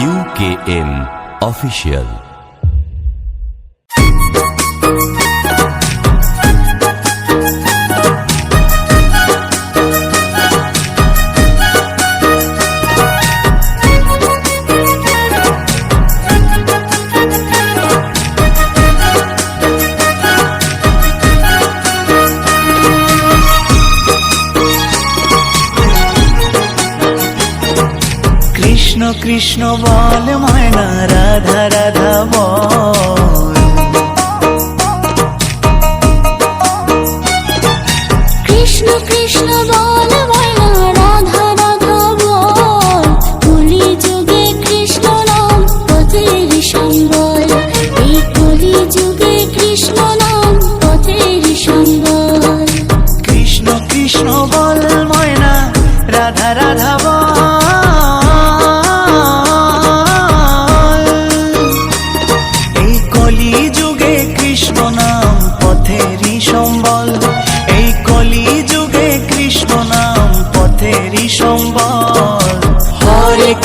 UKM official Krishna বল ময়না রাধা রাধা।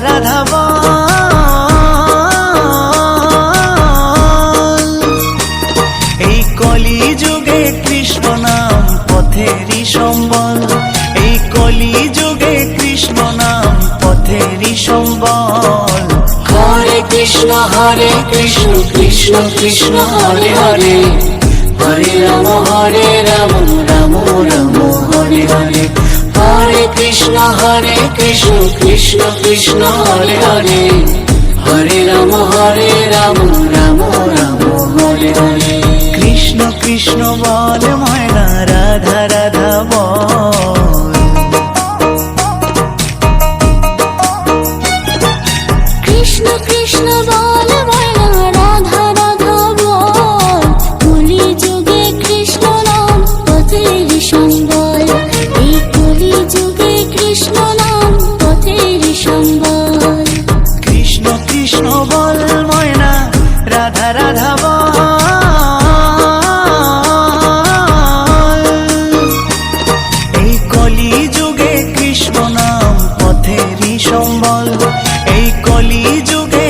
রাধা এই কলি যুগে কৃষ্ণ নাম এই কলি যুগে কৃষ্ণ নাম পথেরই কৃষ্ণ, হরে কৃষ্ণ কৃষ্ণ কৃষ্ণ, হরে হরে। হরে রাম হরে রাম রাম রাম, হরে হরে। হরে কৃষ্ণ হরে কৃষ্ণ কৃষ্ণ কৃষ্ণ, হরে হরে। হরে রাম হরে রাম রাম রাম, হরে হরে। কৃষ্ণ কৃষ্ণ, বল ময়না, রাধা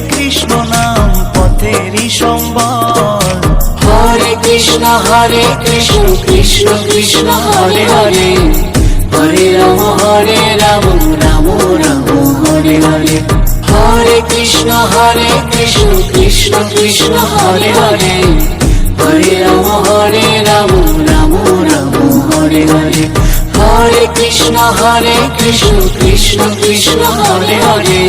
কৃষ্ণ নাম পথেরই সম্বল। হরে কৃষ্ণ হরে কৃষ্ণ কৃষ্ণ কৃষ্ণ, হরে হরে। হরে রাম হরে রাম রাম রাম, হরে হরে। হরে কৃষ্ণ হরে কৃষ্ণ কৃষ্ণ কৃষ্ণ, হরে হরে। হরে রাম হরে রাম রাম রাম, হরে হরে। হরে কৃষ্ণ হরে কৃষ্ণ কৃষ্ণ কৃষ্ণ, হরে হরে।